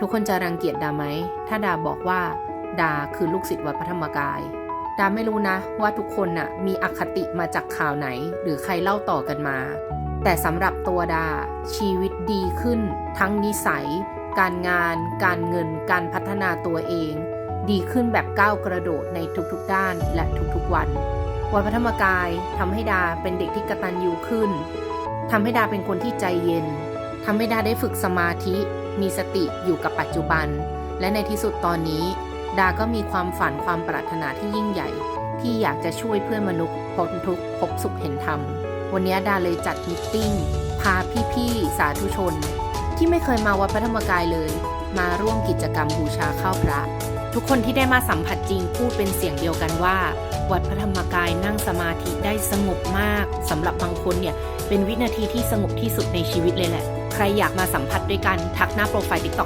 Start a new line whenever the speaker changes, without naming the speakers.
ทุกคนจะรังเกียจดาไหม ถ้าดาบอกว่า ดาคือลูกศิษย์วัดพระธรรมกาย ดาไม่รู้นะว่าทุกคนน่ะมีอคติมาจากข่าวไหน หรือใครเล่าต่อกันมา แต่สำหรับตัวดา ชีวิตดีขึ้น ทั้งนิสัย การงาน การเงิน การพัฒนาตัวเอง ดีขึ้นแบบก้าวกระโดดในทุกๆด้านและทุกๆวันวัดพระธรรมกายทำให้ดาเป็นเด็กที่กระตัญญูขึ้นทำให้ดาเป็นคนที่ใจเย็นทำให้ดาได้ฝึกสมาธิ มีสติอยู่กับปัจจุบัน และในที่สุดตอนนี้ ดาก็มีความฝันความปรารถนาที่ยิ่งใหญ่ ที่อยากจะช่วยเพื่อนมนุษย์พ้นทุกข์พบสุขเห็นธรรม วันนี้ดาเลยจัดมิทติ้งพาพี่ๆสาธุชน ที่ไม่เคยมาวัดพระธรรมกายเลย มาร่วมกิจกรรมบูชาข้าวพระ ทุกคนที่ได้มาสัมผัสจริงพูดเป็นเสียงเดียวกันว่า วัดพระธรรมกายนั่งสมาธิได้สงบมากสำหรับบางคนเนี่ยเป็นวินาทีที่สงบที่สุดในชีวิตเลยแหละ ใครอยากมาสัมผัสด้วยกันทักหน้าโปรไฟล์ TikTok